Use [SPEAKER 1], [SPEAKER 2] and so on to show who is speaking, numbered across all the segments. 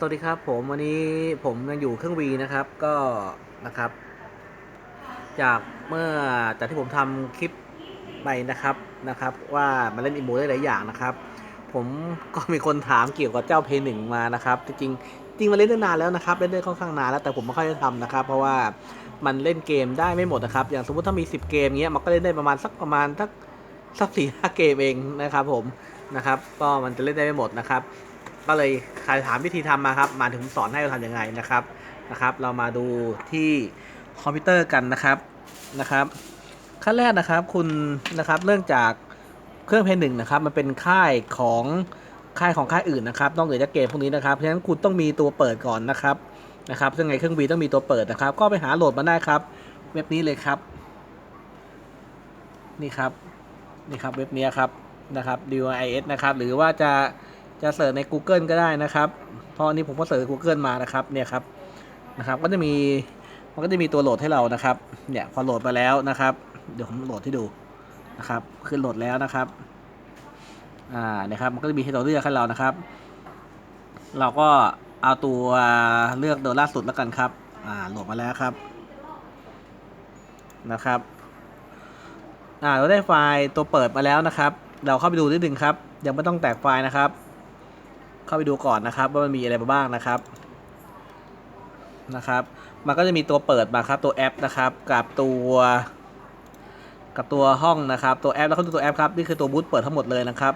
[SPEAKER 1] สวัสดีครับผมวันนี้ผมยังอยู่เครื่องวีนะครับก็นะครับ จากเมื่อจากที่ผมทำคลิปไปนะครับนะครับ ว่ามาเล่นอิมูได้หลายอย่างนะครับ ผมก็มีคนถามเกี่ยวกับเจ้าเพย์หนึ่งมานะครับ จริงจริงมาเล่นได้นานแล้วนะครับเล่นได้ค่อนข้างนานแล้วแต่ผมไม่ค่อยได้ทำนะครับ เพราะว่ามันเล่นเกมได้ไม่หมดนะครับ อย่างสมมติถ้ามี 10 เกมเงี้ยมันก็เล่นได้ประมาณสักประมาณสักสักสี่ห้าเกมเองนะครับผมนะครับ ก็มันจะเล่นได้ไม่หมดนะครับ ก็เลยใครถามวิธีทำมาครับมาถึงสอนให้เราทำยังไงนะครับนะครับ เรามาดูที่คอมพิวเตอร์กันนะครับนะครับ ขั้นแรกนะครับคุณนะครับเริ่มจากเครื่องเพย์หนึ่งนะครับมันเป็นค่ายของค่ายของค่ายอื่นนะครับนอกเหนือจากเกมพวกนี้นะครับเพราะฉะนั้นคุณต้องมีตัวเปิดก่อนนะครับนะครับซึ่งไงเครื่องบีต้องมีตัวเปิดนะครับ ก็ไปหาโหลดมาได้ครับเว็บนี้เลยครับนี่ครับนี่ครับเว็บนี้ครับนะครับ DIS นะครับหรือว่าจะ จะเสิร์ชใน Google ก็ได้นะครับเพราะนี้ผมก็เสิร์ช Google มานะครับเนี่ยครับนะครับ ก็จะมีมันก็จะมีตัวโหลดให้เรานะครับ เนี่ยพอโหลดมาแล้วนะครับ เดี๋ยวผมโหลดให้ดูนะครับขึ้นโหลดแล้วนะครับอ่าเนี่ยครับมันก็จะมีให้เราเลือกให้เรานะครับ เราก็เอาตัวเลือกตัวล่าสุดแล้วกันครับอ่าโหลดมาแล้วครับนะครับอ่าเราได้ไฟล์ตัวเปิดมาแล้วนะครับ เราเข้าไปดูนิดนึงครับ ยังไม่ต้องแตกไฟล์นะครับ เข้าไปดูก่อนนะครับ ว่ามันมีอะไรบ้างนะครับนะครับ มันก็จะมีตัวเปิดมาครับตัวแอปนะครับ กับตัวกับตัวห้องนะครับ ตัวแอปแล้วก็ดูตัวแอปครับนี่คือตัวบูตเปิดทั้งหมดเลยนะครับ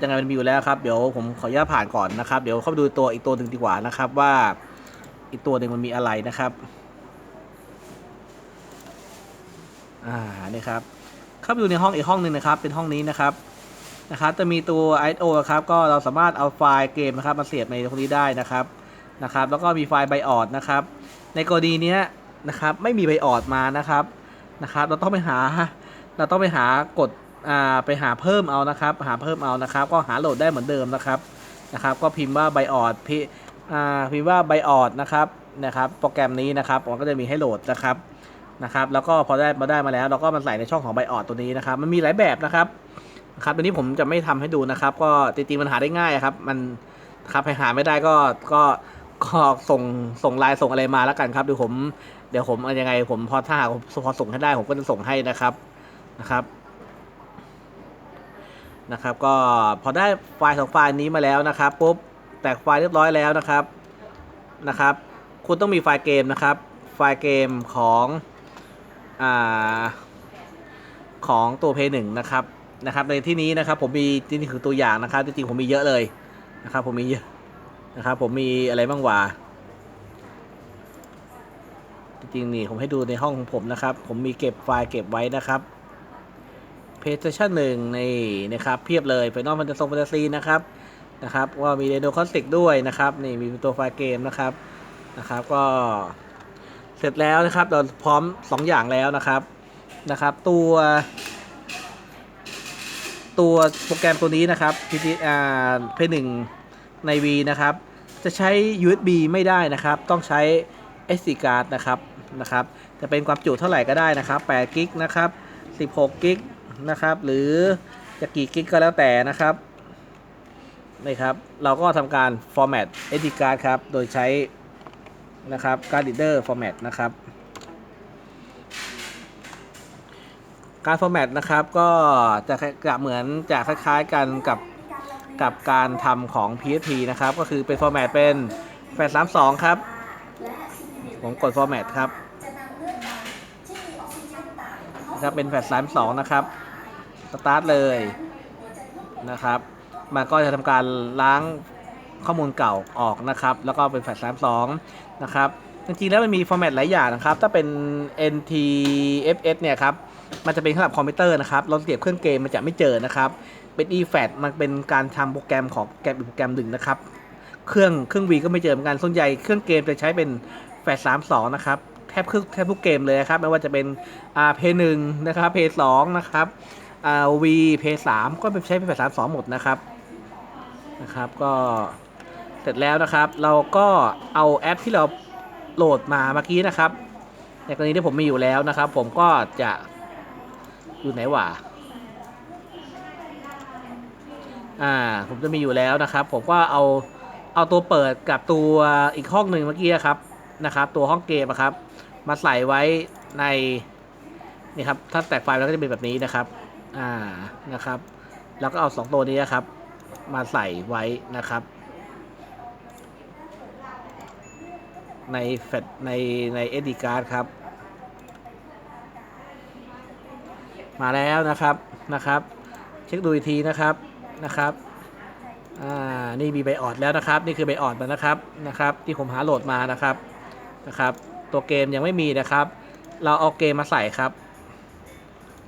[SPEAKER 1] ยังไงมันมีอยู่แล้วครับเดี๋ยวผมขออนุญาตผ่านก่อนนะครับ เดี๋ยวเข้าไปดูตัวอีกตัวหนึ่งดีกว่านะครับ ว่าอีกตัวหนึ่งมันมีอะไรนะครับอ่านี่ครับเข้าไปดูในห้องอีกห้องหนึ่งนะครับ เป็นห้องนี้นะครับ นะครับจะมีตัว ISO ครับก็เราสามารถเอาไฟล์เกมนะครับมาเสียบในตรงนี้ได้นะครับนะครับ แล้วก็มีไฟล์ไบออดนะครับ ในกรณีนี้นะครับไม่มีไบออดมานะครับนะครับ เราต้องไปหาเราต้องไปหากดอ่าไปหาเพิ่มเอานะครับ หาเพิ่มเอานะครับ ก็หาโหลดได้เหมือนเดิมนะครับนะครับ ก็พิมพ์ว่าไบออดพิอ่าพิมพ์ว่าไบออดนะครับนะครับ โปรแกรมนี้นะครับมันก็จะมีให้โหลดนะครับนะครับ แล้วก็พอได้มาได้มาแล้ว เราก็มาใส่ในช่องของไบออดตัวนี้นะครับ มันมีหลายแบบนะครับ ครับตัวนี้ผมจะไม่ทำให้ดูนะครับ ก็จริงๆมันหาได้ง่ายครับ มันครับให้หาไม่ได้ก็ก็ก็ส่งส่งไลน์ส่งอะไรมาแล้วกันครับเดี๋ยวผมเดี๋ยวผมยังไง ผมพอถ้าหากพอส่งให้ได้ผมก็จะส่งให้นะครับนะครับนะครับ ก็พอได้ไฟล์สองไฟล์นี้มาแล้วนะครับปุ๊บแตกไฟล์เรียบร้อยแล้วนะครับนะครับ คุณต้องมีไฟล์เกมนะครับ ไฟล์เกมของอาของตัวเพย์หนึ่งนะครับ นะครับในที่นี้นะครับผมมีนี่คือตัวอย่างนะครับจริงๆผมมีเยอะเลยนะครับผมมีเยอะนะครับผมมีอะไรบ้างวะจริงๆนี่ผมให้ดูในห้องของผมนะครับ ผมมีเก็บไฟล์เก็บไว้นะครับเพจชั่นหนึ่งนี่นะครับเพียบเลยไปนอกมันจะทรงแฟนตาซีนะครับนะครับว่ามีเดโนคอสติกด้วยนะครับนี่มีตัวไฟล์เกมนะครับนะครับก็เสร็จแล้วนะครับเราพร้อม 2 อย่างแล้วนะครับนะครับ ตัว ตัวโปรแกรมตัวนี้นะครับ PT อ่าเพหนึ่งใน V นะครับ จะใช้ USB ไม่ได้นะครับ ต้องใช้ SD card นะครับนะครับ จะเป็นความจุเท่าไหร่ก็ได้นะครับ8กิกนะครับ16กิกนะครับ หรือจะกี่กิกก็แล้วแต่นะครับนี่ครับ เราก็ทำการ format SD card ครับ โดยใช้นะครับ card reader format นะครับ การ format นะครับก็จะจะเหมือนจะคล้ายๆกันกับกับการทำของ PHP นะครับ ก็คือเป็น format เป็น832ครับ ผมกด format ครับนะครับเป็น832นะครับ สตาร์ทเลยนะครับ มันก็จะทำการล้างข้อมูลเก่าออกนะครับ แล้วก็เป็น832นะครับ จริงๆแล้วมันมี format หลายอย่างนะครับ ถ้าเป็น NTFS เนี่ยครับ มันจะเป็นสำหรับคอมพิวเตอร์นะครับ เราเสียบเครื่องเกมมันจะไม่เจอนะครับ เป็น eFAT มันเป็นการทำโปรแกรมของโปรแกรมอีกโปรแกรมหนึ่งนะครับ เครื่องเครื่องวีก็ไม่เจอเหมือนกัน ส่วนใหญ่เครื่องเกมจะใช้เป็นแฟลช32นะครับ แทบแทบทุกเกมเลยนะครับ ไม่ว่าจะเป็นอ่าเพย์หนึ่งนะครับเพย์สองนะครับอ่าวีเพย์สามก็เป็นใช้เป็นแฟลช32หมดนะครับ นะครับ ก็เสร็จแล้วนะครับ เราก็เอาแอปที่เราโหลดมาเมื่อกี้นะครับในกรณีที่ผมมีอยู่แล้วนะครับ ผมก็จะ อยู่ไหนวะอ่า ผมจะมีอยู่แล้วนะครับ ผมก็เอาเอาตัวเปิดกับตัวอีกห้องหนึ่งเมื่อกี้ครับนะครับ ตัวห้องเกมอะครับ มาใส่ไว้ในนี่ครับถ้าแตกไฟล์แล้วก็จะเป็นแบบนี้นะครับ อ่านะครับ แล้วก็เอาสองตัวนี้นะครับ มาใส่ไว้นะครับ ในแฟลชในใน SD card ครับ มาแล้วนะครับนะครับเช็คดูอีกทีนะครับนะครับอ่านี่มีใบออดแล้วนะครับ นี่คือใบออดมันนะครับนะครับที่ผมหาโหลดมานะครับนะครับตัวเกมยังไม่มีนะครับ เราเอาเกมมาใส่ครับ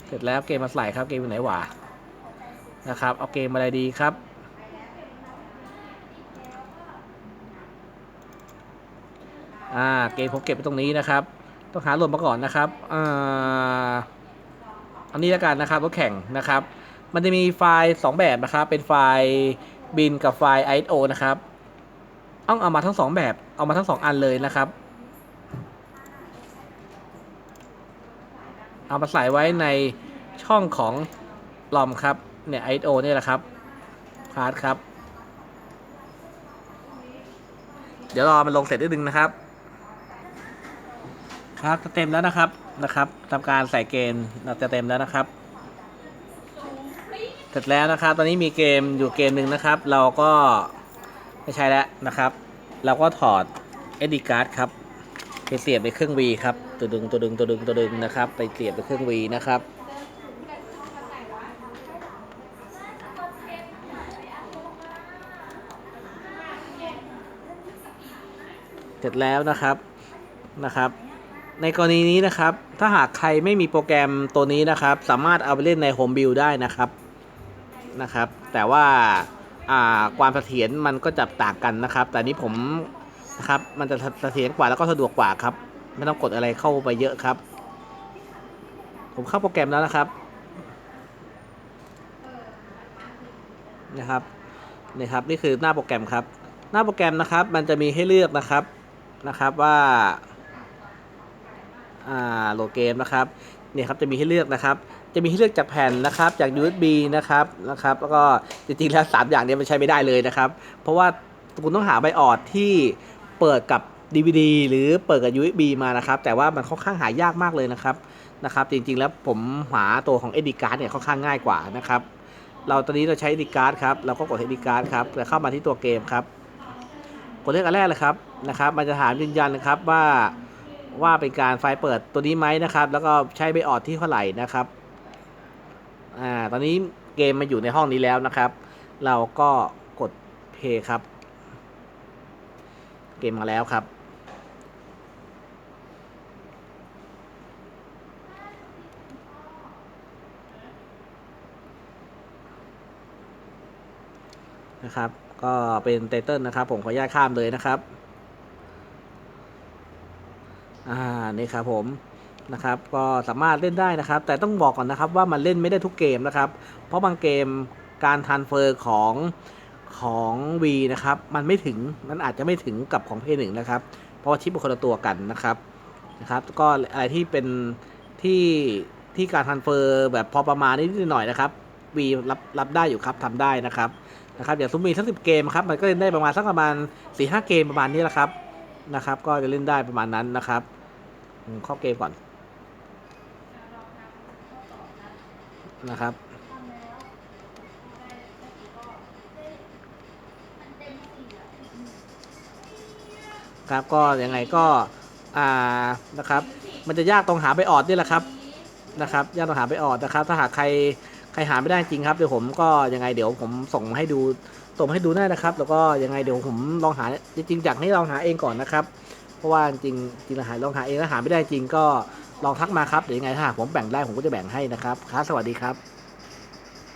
[SPEAKER 1] เสร็จแล้วเกมมาใส่ครับเกมอยู่ไหนวะนะครับเอาเกมอะไรดีครับอ่าเกมผมเก็บไว้ตรงนี้นะครับ ต้องหาโหลดมาก่อนนะครับอ่า อันนี้แล้วกันนะครับรถแข่งนะครับ มันจะมีไฟล์ 2 แบบนะครับ เป็นไฟล์บินกับไฟล์ ISO นะครับต้องเอามาทั้ง 2 แบบ เอามาทั้ง 2 อันเลยนะครับ เอามาใส่ไว้ในช่องของลอมครับ เนี่ย ISO เนี่ยแหละครับ พาร์ทครับ เดี๋ยวรอมันลงเสร็จนิดนึงนะครับ ครับจะเต็มแล้วนะครับนะครับทำการใส่เกณฑ์เราจะเต็มแล้วนะครับ เสร็จแล้วนะครับ ตอนนี้มีเกมอยู่เกมหนึ่งนะครับ เราก็ไม่ใช่แล้วนะครับ เราก็ถอด SD card ครับไปเสียบในเครื่อง V ครับ ตัวดึงตัวดึงตัวดึงตัวดึงนะครับ ไปเสียบในเครื่อง V นะครับเสร็จแล้วนะครับนะครับ ในกรณีนี้นะครับ ถ้าหากใครไม่มีโปรแกรมตัวนี้นะครับ สามารถเอาไปเล่นใน Home Build ได้นะครับนะครับ แต่ว่าความเสถียรมันก็จะต่างกันนะครับ แต่นี้ผมนะครับมันจะเสถียรกว่าแล้วก็สะดวกกว่าครับ ไม่ต้องกดอะไรเข้าไปเยอะครับ ผมเข้าโปรแกรมแล้วนะครับนะครับนี่ครับนี่คือหน้าโปรแกรมครับ หน้าโปรแกรมนะครับ มันจะมีให้เลือกนะครับนะครับว่า โหลดเกมนะครับเนี่ยครับจะมีให้เลือกนะครับ จะมีให้เลือกจากแผ่นนะครับจาก USB นะครับนะครับ แล้วก็จริงๆแล้ว 3 อย่างนี้มันใช้ไม่ได้เลยนะครับ เพราะว่าคุณต้องหาใบออดที่เปิดกับ DVD หรือเปิดกับ USB มานะครับ แต่ว่ามันค่อนข้างหายากมากเลยนะครับนะครับ จริงๆแล้วผมหาตัวของ SD card เนี่ยค่อนข้างง่ายกว่านะครับ เราตอนนี้เราใช้ SD card ครับเราก็กด SD card ครับแล้วเข้ามาที่ตัวเกมครับกดเลือกอันแรกเลยครับนะครับ มันจะถามยืนยันนะครับว่า ว่าเป็นการไฟเปิดตัวนี้ไหมนะครับ แล้วก็ใช้ใบออดที่เท่าไหร่นะครับอ่าตอนนี้เกมมาอยู่ในห้องนี้แล้วนะครับ เราก็กดเพย์ครับ เกมมาแล้วครับ นะครับ ก็เป็นไตเติลนะครับ ผมขออนุญาตข้ามเลยนะครับ อ่านี่ครับผมนะครับก็สามารถเล่นได้นะครับ แต่ต้องบอกก่อนนะครับว่ามันเล่นไม่ได้ทุกเกมนะครับ เพราะบางเกมการทันเฟอร์ของของ V นะครับ มันไม่ถึงมันอาจจะไม่ถึงกับของ P1 นะครับ เพราะว่าชิปเป็นคนละตัวกันนะครับนะครับ ก็อะไรที่เป็นที่ที่การทันเฟอร์แบบพอประมาณนิดหน่อยนะครับ V รับรับได้อยู่ครับทำได้นะครับนะครับอย่างสมมติสักสิบเกมครับมันก็เล่นได้ประมาณสักประมาณสี่ห้าเกมประมาณนี้แหละครับ นะครับ ก็จะเล่นได้ประมาณนั้นนะครับเข้าเกมก่อนนะครับครับก็ยังไงก็อ่านะครับ มันจะยากตรงหาใบออดนี่แหละครับนะครับยากตรงหาใบออดนะครับ ถ้าหากใครใครหาไม่ได้จริงครับเดี๋ยวผมก็ยังไงเดี๋ยวผมส่งมาให้ดู ส่งมาให้ดูได้นะครับ แล้วก็ยังไงเดี๋ยวผมลองหาจริงๆอยากให้ลองหาเองก่อนนะครับ เพราะว่าจริงจริงๆหาลองหาเองแล้วหาไม่ได้จริงก็ลองทักมาครับเดี๋ยวยังไงถ้าหากผมแบ่งได้ผมก็จะแบ่งให้นะครับครับสวัสดีครับ